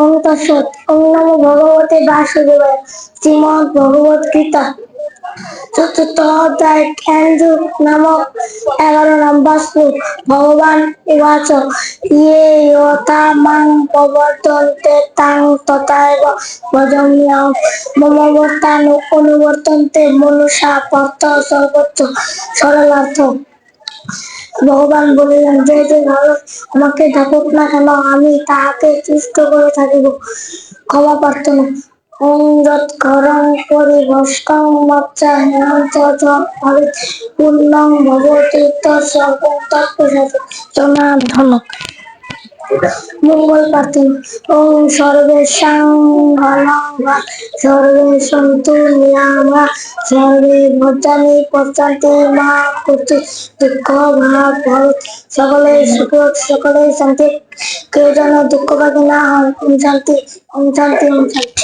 ওম তৎসৎ ওম নমো ভগবতে বাসুদেবায় শ্রীমদ ভগবত গীতা। চতুর্থ অধ্যায় জ্ঞানযোগ নামক এগারো নম্বর শ্লোক, ভগবান উবাচ ইয়ে প্রবর্তন্তে তাং তথাইব ভজম্যাম মম বর্তান অনুবর্তন্তে মনুষা পার্থ সর্বোচ্চ সরলার্থ। ভগবান বলিলেন, যে যে ভালো আমাকে ডাকুক না কেন, আমি তাহাকে তুষ্ট করে থাকিব। ক্ষমা প্রার্থনা। ওম যৎ ঘরং পরিভষ্টং মচ্চা হেমন্ত জনার্দন মঙ্গল প্রার্থী ওম সর্বেশাং ভলঙ্গা সর্বে সন্তু নিরামা সর্বে ভদ্রানি পশ্চান্তি মা কুতি দুঃখ ভাব সকলে সুখ সকলে শান্তি, কেউ যেন দুঃখ পাবে না, শান্তি ওম শান্তি ওম শান্তি